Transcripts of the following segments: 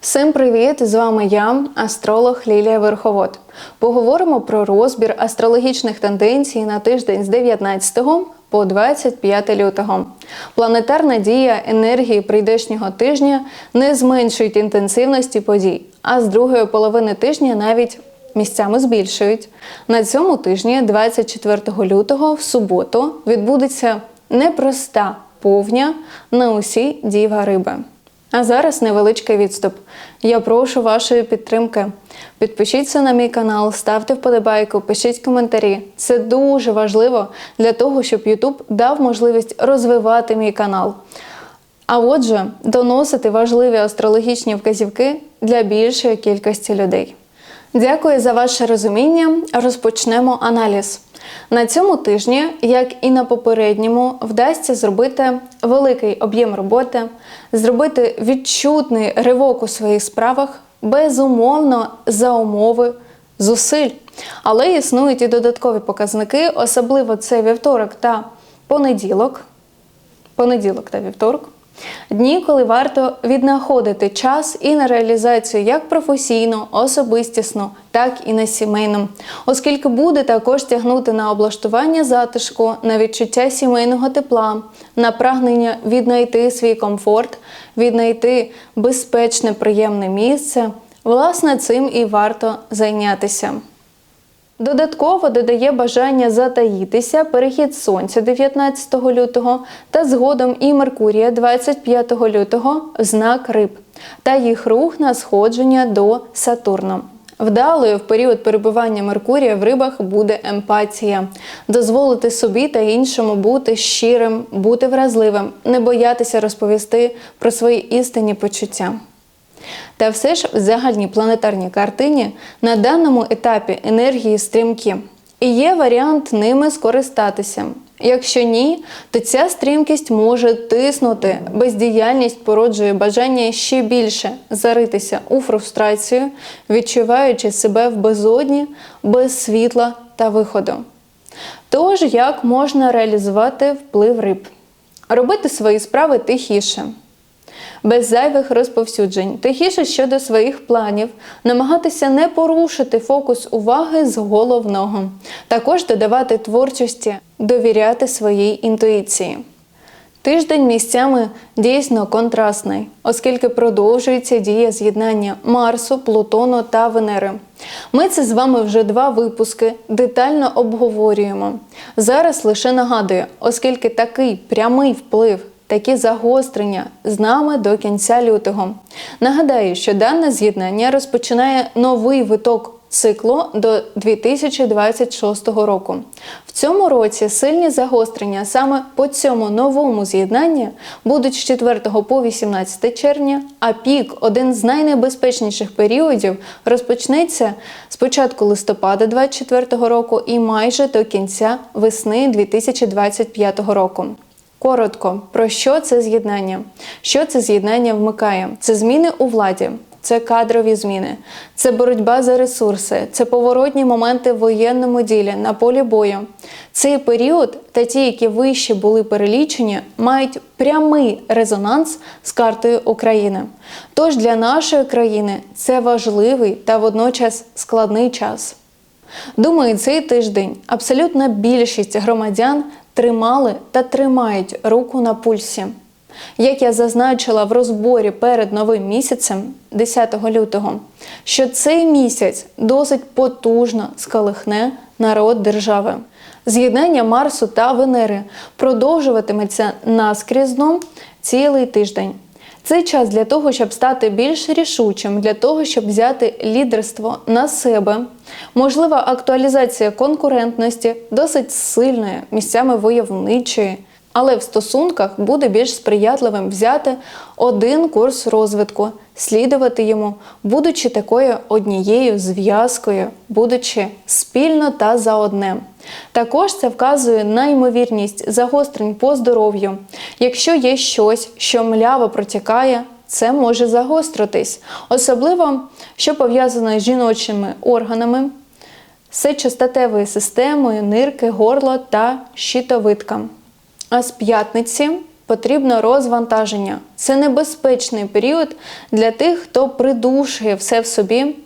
Всім привіт! З вами я, астролог Лілія Верховод. Поговоримо про розбір астрологічних тенденцій на тиждень з 19 по 25 лютого. Планетарна дія енергії прийдешнього тижня не зменшують інтенсивності подій, а з другої половини тижня навіть місцями збільшують. На цьому тижні, 24 лютого, в суботу, відбудеться непроста повня на усі діва риби. А зараз невеличкий відступ. Я прошу вашої підтримки. Підпишіться на мій канал, ставте вподобайку, пишіть коментарі. Це дуже важливо для того, щоб YouTube дав можливість розвивати мій канал. А отже, доносити важливі астрологічні вказівки для більшої кількості людей. Дякую за ваше розуміння. Розпочнемо аналіз. На цьому тижні, як і на попередньому, вдасться зробити великий об'єм роботи, зробити відчутний ривок у своїх справах, безумовно за умови зусиль. Але існують і додаткові показники, особливо це вівторок та понеділок. Понеділок та вівторок. Дні, коли варто віднаходити час і на реалізацію як професійно, особистісно, так і на сімейну, оскільки буде також тягнути на облаштування затишку, на відчуття сімейного тепла, на прагнення віднайти свій комфорт, віднайти безпечне, приємне місце. Власне, цим і варто зайнятися. Додатково додає бажання затаїтися перехід сонця 19 лютого та згодом і Меркурія 25 лютого в знак риб та їх рух на сходження до Сатурна. Вдалою в період перебування Меркурія в рибах буде емпатія, дозволити собі та іншому бути щирим, бути вразливим, не боятися розповісти про свої істинні почуття. Та все ж в загальній планетарній картині на даному етапі енергії стрімкі. І є варіант ними скористатися. Якщо ні, то ця стрімкість може тиснути, бездіяльність породжує бажання ще більше заритися у фрустрацію, відчуваючи себе в безодні, без світла та виходу. Тож, як можна реалізувати вплив риб? Робити свої справи тихіше без зайвих розповсюджень, тихіше щодо своїх планів, намагатися не порушити фокус уваги з головного, також додавати творчості, довіряти своїй інтуїції. Тиждень місцями дійсно контрастний, оскільки продовжується дія з'єднання Марсу, Плутону та Венери. Ми це з вами вже два випуски детально обговорюємо. Зараз лише нагадую, оскільки такий прямий вплив такі загострення з нами до кінця лютого. Нагадаю, що дане з'єднання розпочинає новий виток. Циклу до 2026 року. В цьому році сильні загострення саме по цьому новому з'єднанні будуть з 4 по 18 червня, а пік, один з найнебезпечніших періодів, розпочнеться з початку листопада 2024 року і майже до кінця весни 2025 року. Коротко, про що це з'єднання? Що це з'єднання вмикає? Це зміни у владі, це кадрові зміни, це боротьба за ресурси, це поворотні моменти в воєнному ділі на полі бою. Цей період та ті, які вище були перелічені, мають прямий резонанс з картою України. Тож для нашої країни це важливий та водночас складний час. Думаю, цей тиждень абсолютна більшість громадян тримали та тримають руку на пульсі. Як я зазначила в розборі перед новим місяцем, 10 лютого, що цей місяць досить потужно скалихне народ держави. З'єднання Марсу та Венери продовжуватиметься наскрізно цілий тиждень. Це час для того, щоб стати більш рішучим, для того, щоб взяти лідерство на себе. Можлива актуалізація конкурентності, досить сильної, місцями войовничої. Але в стосунках буде більш сприятливим взяти один курс розвитку, слідувати йому, будучи такою однією зв'язкою, будучи спільно та за одне. Також це вказує на ймовірність загострень по здоров'ю. Якщо є щось, що мляво протікає, це може загостритись, особливо що пов'язано з жіночими органами, сечостатевою системою, нирки, горло та щитовидка. А з п'ятниці потрібно розвантаження. Це небезпечний період для тих, хто придушує все в собі,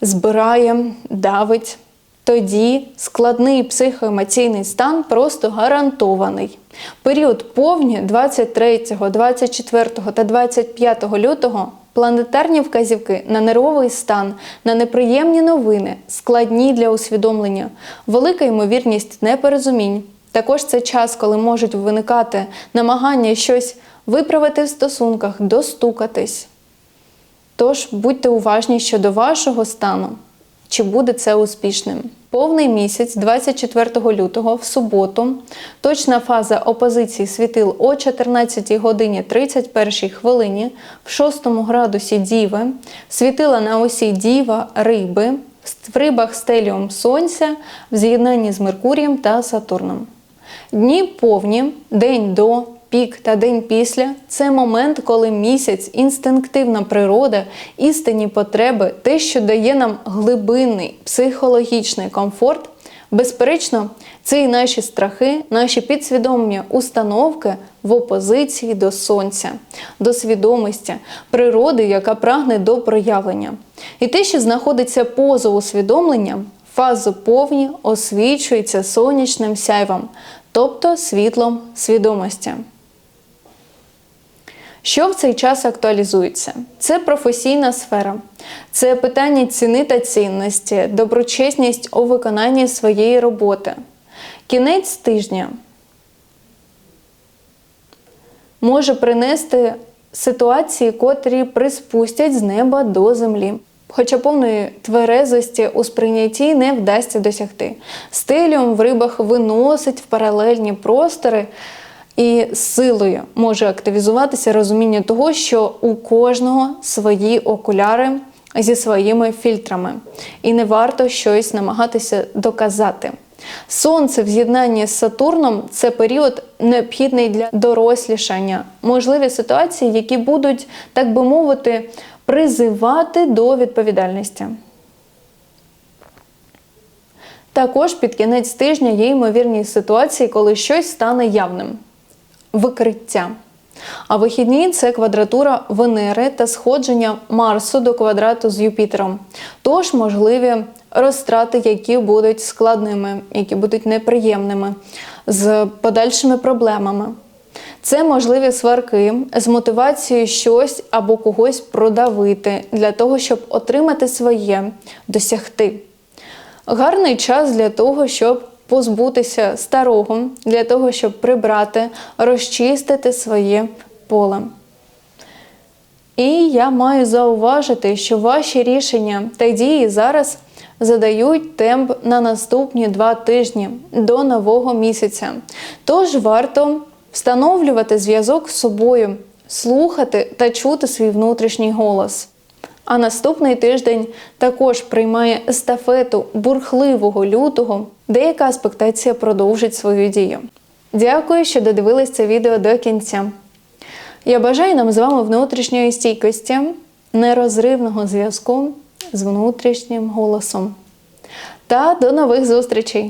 збирає, давить. Тоді складний психоемоційний стан просто гарантований. Період повні 23, 24 та 25 лютого планетарні вказівки на нервовий стан, на неприємні новини, складні для усвідомлення, велика ймовірність непорозумінь. Також це час, коли можуть виникати намагання щось виправити в стосунках, достукатись. Тож будьте уважні щодо вашого стану, чи буде це успішним. Повний місяць, 24 лютого, в суботу, точна фаза опозиції світил о 14 годині 31 хвилині в 6 градусі Діви, світила на осі Діва Риби, в рибах стеліум Сонця в з'єднанні з Меркурієм та Сатурном. Дні повні, день до, пік та день після це момент, коли місяць, інстинктивна природа, істинні потреби, те, що дає нам глибинний психологічний комфорт. Безперечно, це і наші страхи, наші підсвідомі установки в опозиції до сонця, до свідомості, природи, яка прагне до проявлення. І те, що знаходиться поза усвідомленням, фазу повні освічується сонячним сяйвом, тобто світлом свідомості. Що в цей час актуалізується? Це професійна сфера, це питання ціни та цінності, доброчесність у виконанні своєї роботи. Кінець тижня може принести ситуації, котрі приспустять з неба до землі. Хоча повної тверезості у сприйнятті не вдасться досягти. Стеліум в рибах виносить в паралельні простори і силою може активізуватися розуміння того, що у кожного свої окуляри зі своїми фільтрами, і не варто щось намагатися доказати. Сонце в з'єднанні з Сатурном це період необхідний для дорослішання, можливі ситуації, які будуть, так би мовити, призивати до відповідальності. Також під кінець тижня є ймовірні ситуації, коли щось стане явним викриття. А вихідні це квадратура Венери та сходження Марсу до квадрату з Юпітером. Тож можливі розтрати, які будуть складними, які будуть неприємними, з подальшими проблемами. Це можливі сварки з мотивацією щось або когось продавити для того, щоб отримати своє, досягти. Гарний час для того, щоб позбутися старого, для того, щоб прибрати, розчистити своє поле. І я маю зауважити, що ваші рішення та дії зараз задають темп на наступні два тижні до нового місяця. Тож варто встановлювати зв'язок з собою, слухати та чути свій внутрішній голос. А наступний тиждень також приймає естафету бурхливого лютого, деяка аспектація продовжить свою дію. Дякую, що додивились це відео до кінця. Я бажаю нам з вами внутрішньої стійкості, нерозривного зв'язку з внутрішнім голосом. Та до нових зустрічей!